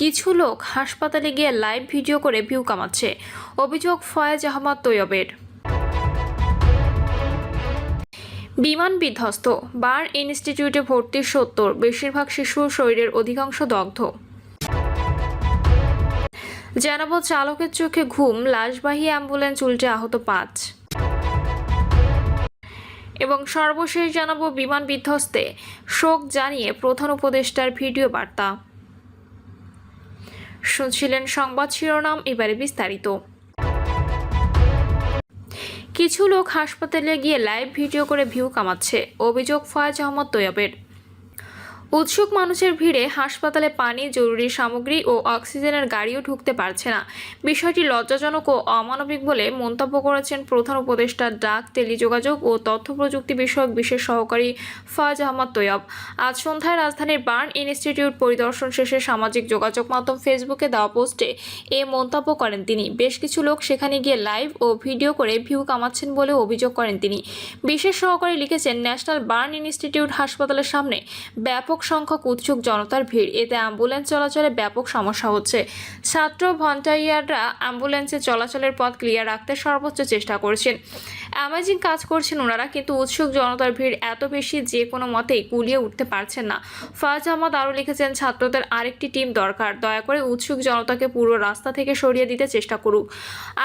কিছু লোক হাসপাতালে গিয়ে লাইভ ভিডিও করে ভিউ কামাচ্ছে। অভিযোগ ফয়েজ আহমদ তৈয়বের। বিমান বিধ্বস্ত, বার ইনস্টিটিউটে ভর্তির সত্তর, বেশিরভাগ শিশু শরীরের অধিকাংশ দগ্ধ। জানাব চালকের চোখে ঘুম, লাশবাহী অ্যাম্বুলেন্স উল্টে আহত পাঁচ। এবং সর্বশেষ জানাব বিমান বিধ্বস্তে, শোক জানিয়ে প্রধান উপদেষ্টার ভিডিও বার্তা। শুনছিলেন সংবাদ শিরোনাম, এবারে বিস্তারিত। কিছু লোক হাসপাতালে গিয়ে লাইভ ভিডিও করে ভিউ কামাচ্ছে। অভিযোগ ফয়েজ আহমদ তৈয়বের। উৎসুক মানুষের ভিড়ে হাসপাতালে পানি, জরুরি সামগ্রী ও অক্সিজেনের গাড়িও ঢুকতে পারছে না। বিষয়টি লজ্জাজনক ও অমানবিক বলে মন্তব্য করেছেন প্রধান উপদেষ্টা ডাক, টেলিযোগাযোগ ও তথ্য প্রযুক্তি বিষয়ক বিশেষ সহকারী ফয়েজ আহমদ তৈয়ব। আজ সন্ধ্যায় রাজধানীর বার্ন ইনস্টিটিউট পরিদর্শন শেষে সামাজিক যোগাযোগ মাধ্যম ফেসবুকে দেওয়া পোস্টে এ মন্তব্য করেন তিনি। বেশ কিছু লোক সেখানে গিয়ে লাইভ ও ভিডিও করে ভিউ কামাচ্ছেন বলে অভিযোগ করেন তিনি। বিশেষ সহকারী লিখেছেন, ন্যাশনাল বার্ন ইনস্টিটিউট হাসপাতালের সামনে ব্যাপক সংখ্যক উৎসুক জনতার ভিড়। এতে অ্যাম্বুলেন্স চলাচলে ব্যাপক সমস্যা হচ্ছে। ছাত্র ভন্টাইয়াররা অ্যাম্বুলেন্সে চলাচলের পথ ক্লিয়ার রাখতে সর্বোচ্চ চেষ্টা করছেন। অ্যামেজিং কাজ করছেন ওনারা, কিন্তু উৎসুক জনতার ভিড় এত বেশি যে কোনো মতেই কুলিয়ে উঠতে পারছেন না। ফাজ আহমদ আরও লিখেছেন, ছাত্রদের আরেকটি টিম দরকার। দয়া করে উৎসুক জনতাকে পুরো রাস্তা থেকে সরিয়ে দিতে চেষ্টা করুক।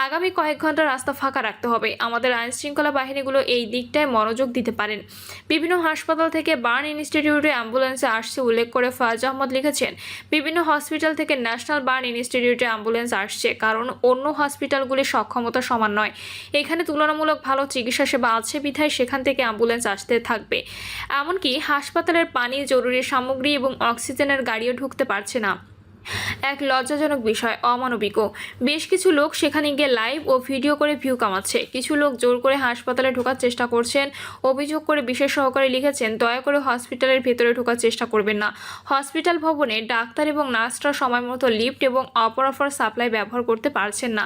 আগামী কয়েক ঘণ্টা রাস্তা ফাঁকা রাখতে হবে। আমাদের আইনশৃঙ্খলা বাহিনীগুলো এই দিকটায় মনোযোগ দিতে পারেন। বিভিন্ন হাসপাতাল থেকে বার্ন ইনস্টিটিউটে অ্যাম্বুলেন্সে আসছে উল্লেখ করে ফাজ আহমদ লিখেছেন, বিভিন্ন হসপিটাল থেকে ন্যাশনাল বার্ন ইনস্টিটিউটে অ্যাম্বুলেন্স আসছে, কারণ অন্য হসপিটালগুলির সক্ষমতা সমান নয়। এখানে তুলনামূলক ভালো চিকিৎসা সেবা আছে বিধায় সেখান থেকে অ্যাম্বুলেন্স আসতে থাকবে। এমনকি হাসপাতালের পানি জরুরি সামগ্রী এবং অক্সিজেনের গাড়িও ঢুকতে পারছে না। এক লজ্জাজনক বিষয় অমানবিকও বেশ কিছু লোক সেখানে গিয়ে লাইভ ও ভিডিও করে ভিউ কামাচ্ছে। কিছু লোক জোর করে হাসপাতালে ঢোকার চেষ্টা করছেন, অভিযোগ করে বিশেষ সহকারে লিখেছেন, দয়া করে হসপিটালের ভেতরে ঢোকার চেষ্টা করবেন না। হসপিটাল ভবনে ডাক্তার এবং নার্সরা সময় মতো লিফট এবং অপরাফার সাপ্লাই ব্যবহার করতে পারছেন না।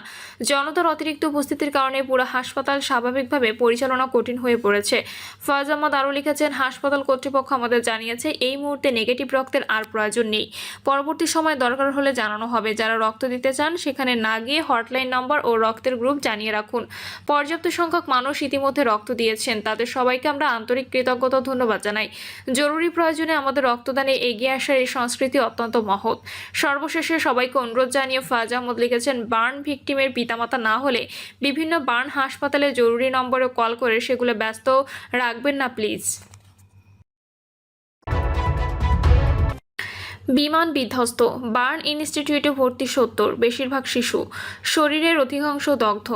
জনতার অতিরিক্ত উপস্থিতির কারণে পুরো হাসপাতাল স্বাভাবিকভাবে পরিচালনা কঠিন হয়ে পড়েছে। ফয়াজ আহমদ আরও লিখেছেন, হাসপাতাল কর্তৃপক্ষ আমাদের জানিয়েছে, এই মুহূর্তে নেগেটিভ রক্তের আর প্রয়োজন নেই। পরবর্তী সময় দরকার হলে জানানো হবে। যারা রক্ত দিতে চান, সেখানে না গিয়ে হটলাইন নম্বর ও রক্তের গ্রুপ জানিয়ে রাখুন। পর্যাপ্ত সংখ্যক মানুষ ইতিমধ্যে রক্ত দিয়েছেন। তাদের সবাইকে আমরা আন্তরিক কৃতজ্ঞতা ধন্যবাদ জানাই। জরুরি প্রয়োজনে আমাদের রক্তদানে এগিয়ে আসার এই সংস্কৃতি অত্যন্ত মহৎ। সর্বশেষে সবাইকে অনুরোধ জানিয়ে ফাজ আহমদ লিখেছেন, বার্ন ভিকটিমের পিতামাতা না হলে বিভিন্ন বার্ন হাসপাতালে জরুরি নম্বরে কল করে সেগুলো ব্যস্ত রাখবেন না, প্লিজ। বিমান বিধ্বস্ত বার্ন ইনস্টিটিউটে ভর্তি সত্তর বেশিরভাগ শিশু শরীরের অধিকাংশ দগ্ধ।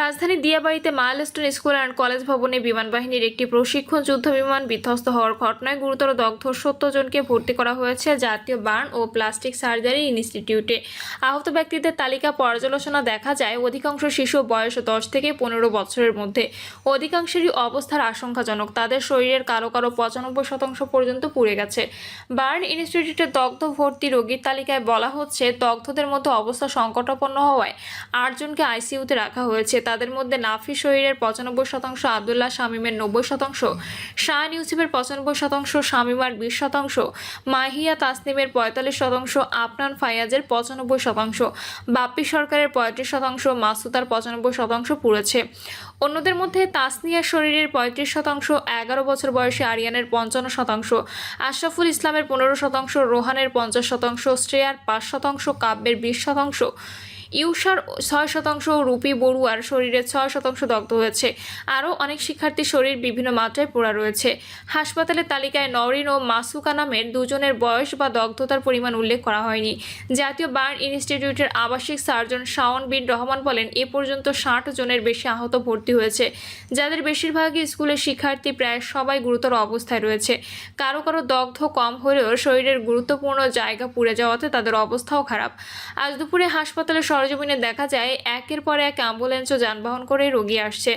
রাজধানীর দিয়াবাড়িতে মাইলস্টোন স্কুল অ্যান্ড কলেজ ভবনে বিমান বাহিনীর একটি প্রশিক্ষণ যুদ্ধ বিমান বিধ্বস্ত হওয়ার ঘটনায় গুরুতর দগ্ধ সত্তর জনকে ভর্তি করা হয়েছে জাতীয় বার্ন ও প্লাস্টিক সার্জারি ইনস্টিটিউটে। আহত ব্যক্তিদের তালিকা পর্যালোচনা দেখা যায় অধিকাংশ শিশু বয়স দশ থেকে পনেরো বছরের মধ্যে। অধিকাংশেরই অবস্থার আশঙ্কাজনক। তাদের শরীরের কারও কারও পঁচানব্বই শতাংশ পর্যন্ত পুড়ে গেছে। বার্ন ইনস্টিটিউটে দগ্ধ ভর্তি রোগীর তালিকায় বলা হচ্ছে, দগ্ধদের মধ্যে অবস্থা সংকটাপন্ন হওয়ায় আটজনকে আইসিইউতে রাখা হয়েছে। তাদের মধ্যে নাফি শরীরের পঁচানব্বই শতাংশ, আবদুল্লাহ শামীমের নব্বই শতাংশ শাহান ইউসুফের পঁচানব্বই শতাংশ শামিমার বিশ শতাংশ, মাহিয়া তাসনিমের পঁয়তাল্লিশ শতাংশ, আফনান ফায়াজের পঁচানব্বই শতাংশ, বাপ্পি সরকারের পঁয়ত্রিশ শতাংশ মাসুতার পঁচানব্বই শতাংশ পুড়েছে। অন্যদের মধ্যে তাসনিয়ার শরীরের পঁয়ত্রিশ শতাংশ, এগারো বছর বয়সী আরিয়ানের পঞ্চান্ন শতাংশ, আশরাফুল ইসলামের পনেরো শতাংশ, রোহানের পঞ্চাশ শতাংশ, শ্রেয়ার পাঁচ শতাংশ, কাব্যের বিশ শতাংশ ইউষার ছয় শতাংশ রুপি বড়ুয়ার শরীরের ছয় শতাংশ দগ্ধ হয়েছে। আরও অনেক শিক্ষার্থীর শরীর বিভিন্ন মাত্রায় পোড়া রয়েছে। হাসপাতালের তালিকায় নরিন ও মাসুকা নামের দুজনের বয়স বা দগ্ধতার পরিমাণ উল্লেখ করা হয়নি। জাতীয় বার্ন ইনস্টিটিউটের আবাসিক সার্জন শাওন বিন রহমান বলেন, এ পর্যন্ত ষাট জনের বেশি আহত ভর্তি হয়েছে। যাদের বেশিরভাগই স্কুলের শিক্ষার্থী, প্রায় সবাই গুরুতর অবস্থায় রয়েছে। কারও কারও দগ্ধ কম হলেও শরীরের গুরুত্বপূর্ণ জায়গা পুড়ে যাওয়াতে তাদের অবস্থাও খারাপ। আজ দুপুরে হাসপাতালের সরজমিনে দেখা যায়, একের পর এক অ্যাম্বুলেন্স ও যানবাহন করে রোগী আসছে।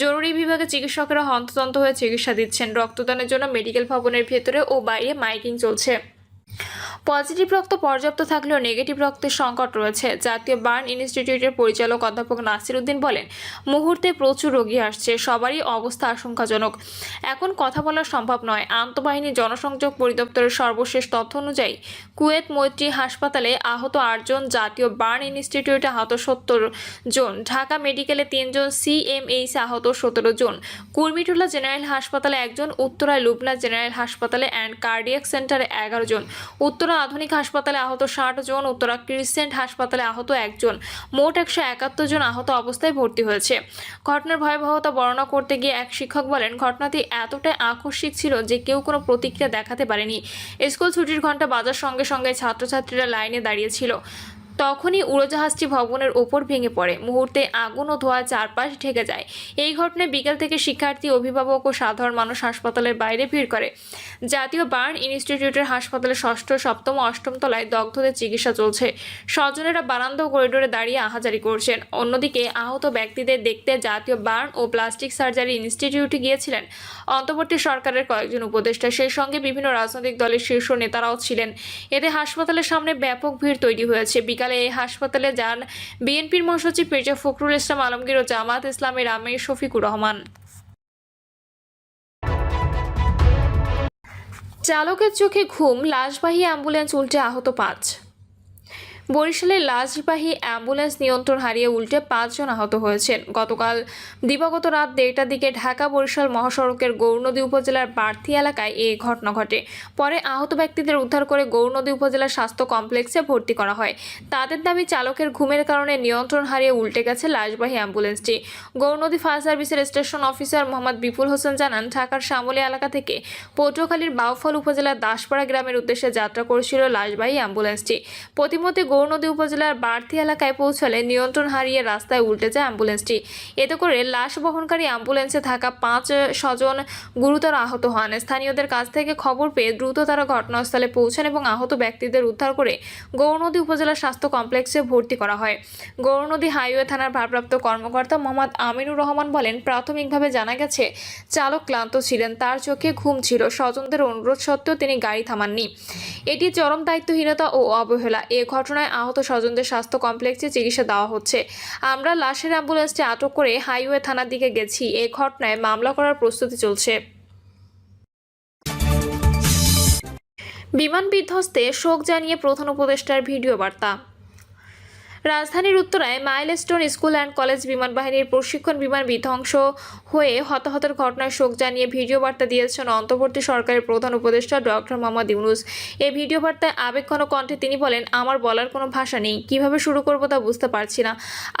জরুরি বিভাগে চিকিৎসকেরা হন্ততন্ত হয়ে চিকিৎসা দিচ্ছেন। রক্তদানের জন্য মেডিকেল ভবনের ভেতরে ও বাইরে মাইকিং চলছে। পজিটিভ রক্ত পর্যাপ্ত থাকলেও নেগেটিভ রক্তের সংকট রয়েছে। জাতীয় বার্ন ইনস্টিটিউটের পরিচালক অধ্যাপক নাসির উদ্দিন বলেন, মুহূর্তে প্রচুর রোগী আসছে, সবারই অবস্থা আশঙ্কাজনক। এখন কথা বলা সম্ভব নয়। আন্তঃবাহিনী জনসংযোগ পরিদপ্তরের সর্বশেষ তথ্য অনুযায়ী, কুয়েত মৈত্রী হাসপাতালে আহত আটজন জাতীয় বার্ন ইনস্টিটিউটে আহত সত্তর জন, ঢাকা মেডিকেলে তিনজন সিএমএইচ আহত সতেরো জন। কুর্মিটুলা জেনারেল হাসপাতালে একজন, উত্তরায় লুবনা জেনারেল হাসপাতালে অ্যান্ড কার্ডিয়াক সেন্টারে এগারো জন। উত্তরা আধুনিক হাসপাতালে আহত ষাট জন, উত্তরা ক্রিসেন্ট হাসপাতালে আহত একজন। মোট একশো একাত্তর জন আহত অবস্থায় ভর্তি হয়েছে। ঘটনার ভয়াবহতা বর্ণনা করতে গিয়ে এক শিক্ষক বলেন, ঘটনাটি এতটাই আকস্মিক ছিল যে কেউ কোনো প্রতিক্রিয়া দেখাতে পারেনি। স্কুল ছুটির ঘণ্টা বাজার সঙ্গে সঙ্গে ছাত্রছাত্রীরা লাইনে দাঁড়িয়েছিল তখনই উড়োজাহাজটি ভবনের ওপর ভেঙে পড়ে। মুহূর্তে আগুন ও ধোঁয়া চারপাশ ঢেকে যায়। এই ঘটনায় বিকেল থেকে শিক্ষার্থী, অভিভাবক ও সাধারণ মানুষ হাসপাতালের বাইরে ভিড় করে। জাতীয় বার্ন ইনস্টিটিউটের হাসপাতালে ষষ্ঠ, সপ্তম অষ্টম তলায় দগ্ধদের চিকিৎসা চলছে। স্বজনেরা বারান্দা করিডোরে দাঁড়িয়ে আহাজারি করছেন। অন্যদিকে আহত ব্যক্তিদের দেখতে জাতীয় বার্ন ও প্লাস্টিক সার্জারি ইনস্টিটিউটে গিয়েছিলেন। অন্তর্বর্তী সরকারের কয়েকজন উপদেষ্টা। সেই সঙ্গে বিভিন্ন রাজনৈতিক দলের শীর্ষ নেতারাও ছিলেন। এতে হাসপাতালের সামনে ব্যাপক ভিড় তৈরি হয়েছে। বিকালে এই হাসপাতালে যান বিএনপির মহাসচিব মির্জা ফখরুল ইসলাম আলমগীর ও জামাত ইসলামের আমির শফিকুর রহমান। চালকের চোখে ঘুম, লাশবাহী অ্যাম্বুলেন্স উল্টে আহত পাঁচ। বরিশালের লাশবাহী অ্যাম্বুলেন্স নিয়ন্ত্রণ হারিয়ে উল্টে পাঁচজন আহত হয়েছেন। গতকাল দিবাগত রাত দেড়টার দিকে ঢাকা বরিশাল মহাসড়কের গৌরনদী উপজেলার বার্থি এলাকায় এই ঘটনা ঘটে। পরে আহত ব্যক্তিদের উদ্ধার করে গৌরনদী উপজেলা স্বাস্থ্য কমপ্লেক্সে ভর্তি করা হয়। তাদের দাবি, চালকের ঘুমের কারণে নিয়ন্ত্রণ হারিয়ে উল্টে গেছে লাশবাহী অ্যাম্বুলেন্সটি। গৌরনদী ফায়ার সার্ভিসের স্টেশন অফিসার মোহাম্মদ বিপুল হোসেন জানান, ঢাকার শ্যামলী এলাকা থেকে পটুয়াখালীর বাউফল উপজেলার দাসপাড়া গ্রামের উদ্দেশ্যে যাত্রা করেছিল লাশবাহী অ্যাম্বুলেন্সটি। প্রতিমধ্যে গৌরনদী উপজেলার বাড়তি এলাকায় পৌঁছালে নিয়ন্ত্রণ হারিয়ে রাস্তায় উল্টে যায় অ্যাম্বুলেন্সটি। এতে করে লাশ বহনকারী অ্যাম্বুলেন্সে থাকা পাঁচ স্বজন গুরুতর আহত হন। স্থানীয়দের কাছ থেকে খবর পেয়ে দ্রুত তারা ঘটনাস্থলে পৌঁছান এবং আহত ব্যক্তিদের উদ্ধার করে গৌরনদী উপজেলা স্বাস্থ্য কমপ্লেক্সে ভর্তি করা হয়। গৌরনদী হাইওয়ে থানার ভারপ্রাপ্ত কর্মকর্তা মোহাম্মদ আমিনুর রহমান বলেন, প্রাথমিকভাবে জানা গেছে, চালক ক্লান্ত ছিলেন, তার চোখে ঘুম ছিল, স্বজনদের অনুরোধ সত্ত্বেও তিনি গাড়ি থামাননি। এটি চরম দায়িত্বহীনতা ও অবহেলা। এ ঘটনায় আহত স্বজনদের স্বাস্থ্য কমপ্লেক্সে চিকিৎসা দেওয়া হচ্ছে। আমরা লাশের অ্যাম্বুলেন্সটি আটক করে হাইওয়ে থানার দিকে গেছি। এ ঘটনায় মামলা করার প্রস্তুতি চলছে। বিমান বিধ্বস্তে শোক জানিয়ে প্রধান উপদেষ্টার ভিডিও বার্তা। রাজধানীর উত্তরায় মাইলস্টোন স্কুল অ্যান্ড কলেজ বিমান বাহিনীর প্রশিক্ষণ বিমান বিধ্বংস হয়ে হতাহতের ঘটনায় শোক জানিয়ে ভিডিও বার্তা দিয়েছেন অন্তর্বর্তী সরকারের প্রধান উপদেষ্টা ডক্টর মোহাম্মদ ইউনুস। এই ভিডিও বার্তায় আবেগঘন কণ্ঠে তিনি বলেন, আমার বলার কোনো ভাষা নেই। কীভাবে শুরু করব তা বুঝতে পারছি না।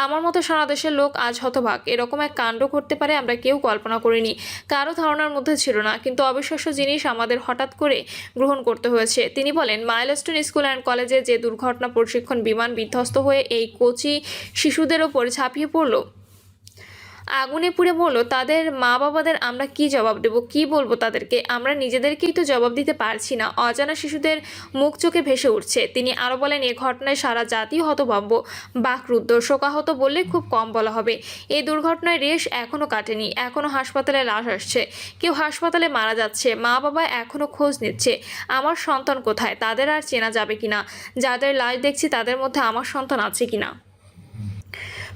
আমার মতো সারা দেশের লোক আজ হতভাগ। এরকম এক কাণ্ড ঘটতে পারে আমরা কেউ কল্পনা করিনি। কারও ধারণার মধ্যে ছিল না। কিন্তু অবিশ্বাস্য জিনিস আমাদের হঠাৎ করে গ্রহণ করতে হয়েছে। তিনি বলেন, মাইলস্টোন স্কুল অ্যান্ড কলেজে যে দুর্ঘটনা প্রশিক্ষণ বিমান বিধ্বস্ত হয়ে এই কোচি শিশুদের ওপর ঝাঁপিয়ে পড়ল। আগুনে পুড়ে বলল তাদের মা বাবাদের আমরা কি জবাব দেব? কি বলব তাদেরকে? আমরা নিজেদেরকেই তো জবাব দিতে পারছি না। অজানা শিশুদের মুখ চোখে ভেসে উঠছে। তিনি আরও বলেন, এ ঘটনায় সারা জাতি হতভম্ব। বাকরুদ্ধ, শোকাহত বললে খুব কম বলা হবে। এই দুর্ঘটনায় রেশ এখনও কাটেনি। এখনও হাসপাতালে লাশ আসছে। কেউ হাসপাতালে মারা যাচ্ছে। মা বাবা এখনও খোঁজ নিচ্ছে। আমার সন্তান কোথায়? তাদের আর চেনা যাবে কিনা? যাদের লাশ দেখছি তাদের মধ্যে আমার সন্তান আছে কিনা?